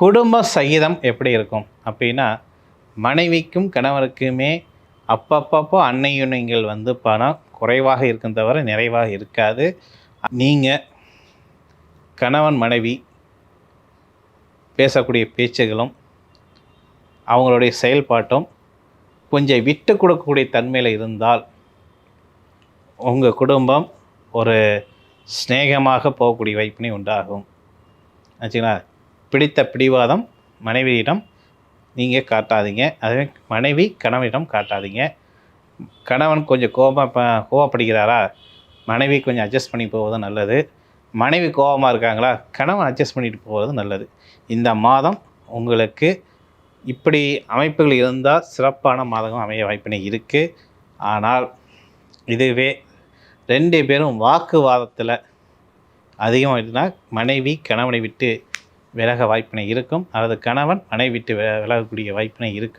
குடும்ப சகிதம் எப்படி இருக்கும்? அப்படின்னா மனைவிக்கும் கணவருக்குமே அப்பப்பப்போ அன்னையுனைகள் வந்து பணம் குறைவாக இருக்கும் தவிர நிறைவாக இருக்காது. நீங்கள் கணவன் மனைவி பேசக்கூடிய பேச்சுகளும் அவங்களுடைய செயல்பாட்டும் கொஞ்சம் விட்டு கொடுக்கக்கூடிய தன்மையில் இருந்தால் உங்கள் குடும்பம் ஒரு சிநேகமாக போகக்கூடிய வாய்ப்பினை உண்டாகும். ஆச்சுங்களா? பிடித்த பிடிவாதம் மனைவியிடம் நீங்கள் காட்டாதீங்க. அதுவே மனைவி கணவனிடம் காட்டாதீங்க. கணவன் கொஞ்சம் கோபம் கோவப்படுகிறாரா? மனைவி கொஞ்சம் அட்ஜஸ்ட் பண்ணி போவது நல்லது. மனைவி கோபமாக இருக்காங்களா? கணவன் அட்ஜஸ்ட் பண்ணிட்டு போவது நல்லது. இந்த மாதம் உங்களுக்கு இப்படி அமைப்புகள் இருந்தால் சிறப்பான மாதம் அமைய வாய்ப்பினை இருக்குது ஆனால் இதுவே ரெண்டு பேரும் வாக்குவாதத்தில் அதிகமாக இருந்தால் மனைவி கணவனை விட்டு விலக வாய்ப்பினை இருக்கும். அல்லது கணவன் மனைவி விட்டு விலகக்கூடிய வாய்ப்பினை இருக்கும்.